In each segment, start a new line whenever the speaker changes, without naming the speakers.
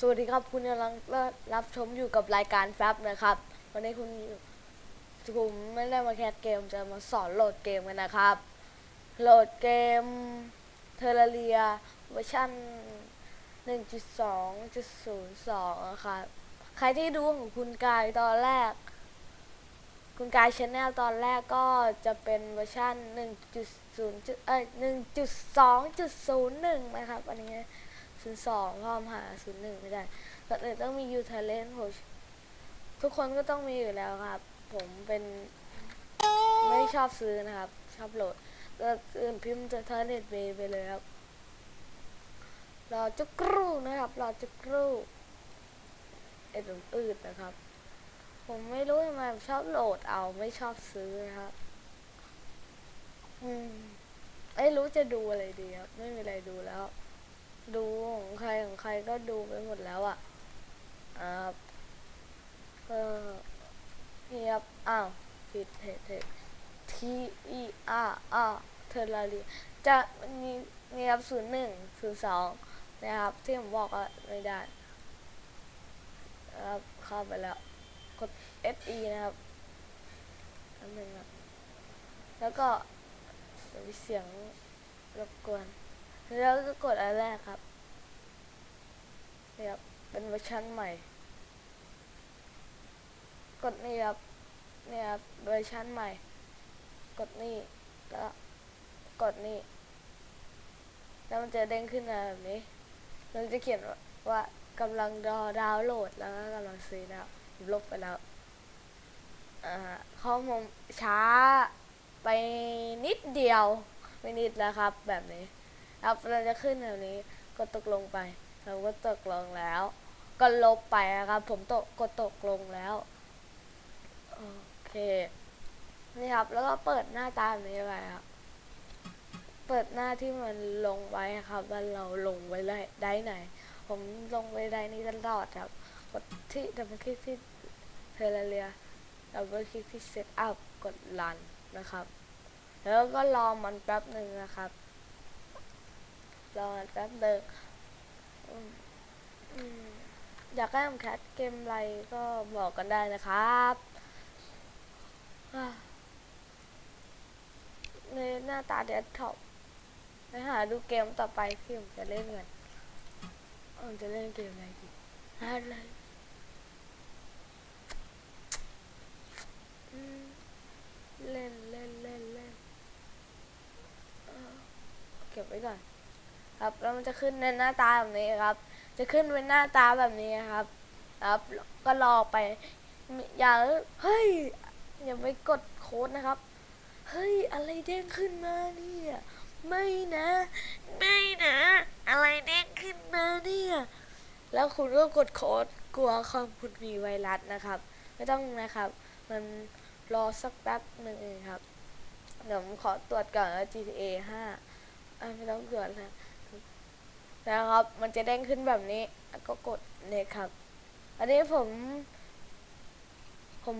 สวัสดีครับ คุณกำลังรับชมอยู่กับรายการแฟบนะครับ วันนี้คุณผมไม่ได้มาแคสเกมจะมาสอนโหลดเกมกันนะครับ โหลดเกมเทอร์เรียเวอร์ชัน1.2.02นะครับ ใครที่ดูของคุณกายตอนแรก คุณกายชาแนลตอนแรกก็จะเป็นเวอร์ชัน1.0เอ้ย1.2.01 นะครับ อันนี้ ศูนย์สองพร้อมหาศูนย์หนึ่งไม่ได้ก่อนอื่นต้องมียูทาเลนโหทุกคนก็ต้องมีอยู่แล้วครับ ผมเป็นไม่ชอบซื้อนะครับ ชอบโหลดก็อื่นพิมพ์จะเทอร์เน็ตเบไปเลยครับรอจะกรูนะครับรอจะกรูเอ็ดมอืดนะครับ ผมไม่รู้ทำไมผมชอบโหลดเอาไม่ชอบซื้อนะครับอืมไม่รู้จะดูอะไรดีครับ ไม่มีอะไรดูแล้ว ดูของใครของใครก็ดูไปหมดแล้วอะอ่าก็เงียบอ้าวผิดเทเท T E R R เทอร์ลารีจะมันมีเงียบศูนย์หนึ่งศูนย์สองนะครับ ที่ผมบอกว่าไม่ได้นะครับเข้าไปแล้ว กด S E นะครับอันหนึ่งครับแล้วก็มีเสียงรบกวน แล้วก็กดอันแรกครับนี่ครับ เป็นเวอร์ชันใหม่ กดนี่ครับนี่ครับเวอร์ชันใหม่ กดนี่แล้วกดนี่แล้วมันจะเด้งขึ้นมาแบบนี้ มันจะเขียนว่ากำลังรอดาวน์โหลดแล้วก็กำลังซื้อแล้วผมลบไปแล้วอ่าข้อมูลช้าไปนิดเดียว ไม่นิดแล้วครับ แบบนี้ ครับเราจะขึ้นแบบนี้ก็ตกลงไป เราก็ตกลงแล้ว ก็ลบไปนะครับ ผมตกก็ตกลงแล้วโอเคนี่ครับ แล้วก็เปิดหน้าตาแบบนี้ไปครับเปิดหน้าที่มันลงไว้ครับว่าเราลงไว้ได้ได้ไหน ผมลงไว้ได้นี้ตลอดครับกดที่ดับเบิลคลิกที่เทเลเรียดับเบิลคลิกที่เซตอัพกดรันนะครับ แล้วก็รอมันแป๊บหนึ่งนะครับ รอแป๊บเดิมอืมอืมอยากให้ผมแคสเกมอะไรก็บอกกันได้นะครับในหน้าตาเดสก์ท็อปไปหาดูเกมต่อไปที่ผมจะเล่นกันผมจะเล่นเกมอะไรดีอะไรอืมเล่นเล่นเล่นเล่นเอ่อเก็บไว้ก่อน ครับแล้วมันจะขึ้นในหน้าตาแบบนี้ครับ จะขึ้นเป็นหน้าตาแบบนี้ครับ ครับ ก็รอไป อย่าเฮ้ยอย่าไปกดโค้ดนะครับ เฮ้ยอะไรเด้งขึ้นมาเนี่ยไม่นะ ไม่นะ อะไรเด้งขึ้นมาเนี่ย แล้วคุณก็กดโค้ดกลัวคอมคุณมีไวรัสนะครับ ไม่ต้องนะครับ มันรอสักแป๊บหนึ่งเองครับ เดี๋ยวผมขอตรวจก่อนว่า GTA 5อะไม่ต้องตรวจนะ นะครับ มันจะเด้งขึ้นแบบนี้ ก็กดเนี่ยครับ อันนี้ผม ผม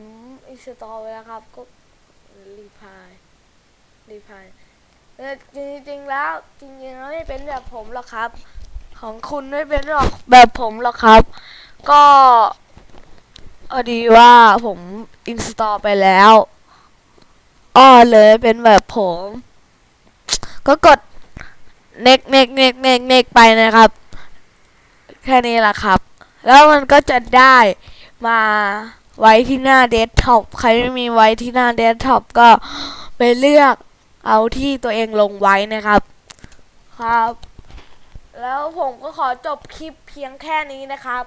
อินสตอลไว้แล้วครับ ก็รีพายรีพายแต่จริงๆแล้วจริงๆแล้วไม่เป็นแบบผมหรอกครับ ของคุณไม่เป็นหรอกแบบผมหรอกครับ ก็อดีว่าผมอินสตอลไปแล้วอ้อเลยเป็นแบบผม ก็กด เน็กเน็กเน็กเน็กเนกไปนะครับ แค่นี้แหละครับ แล้วมันก็จะได้มาไว้ที่หน้าเดสก์ท็อปใครไม่มีไว้ที่หน้าเดสก์ท็อปก็ไปเลือกเอาที่ตัวเองลงไว้นะครับ ครับ แล้วผมก็ขอจบคลิปเพียงแค่นี้นะครับ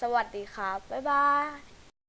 สวัสดีครับ บ๊ายบาย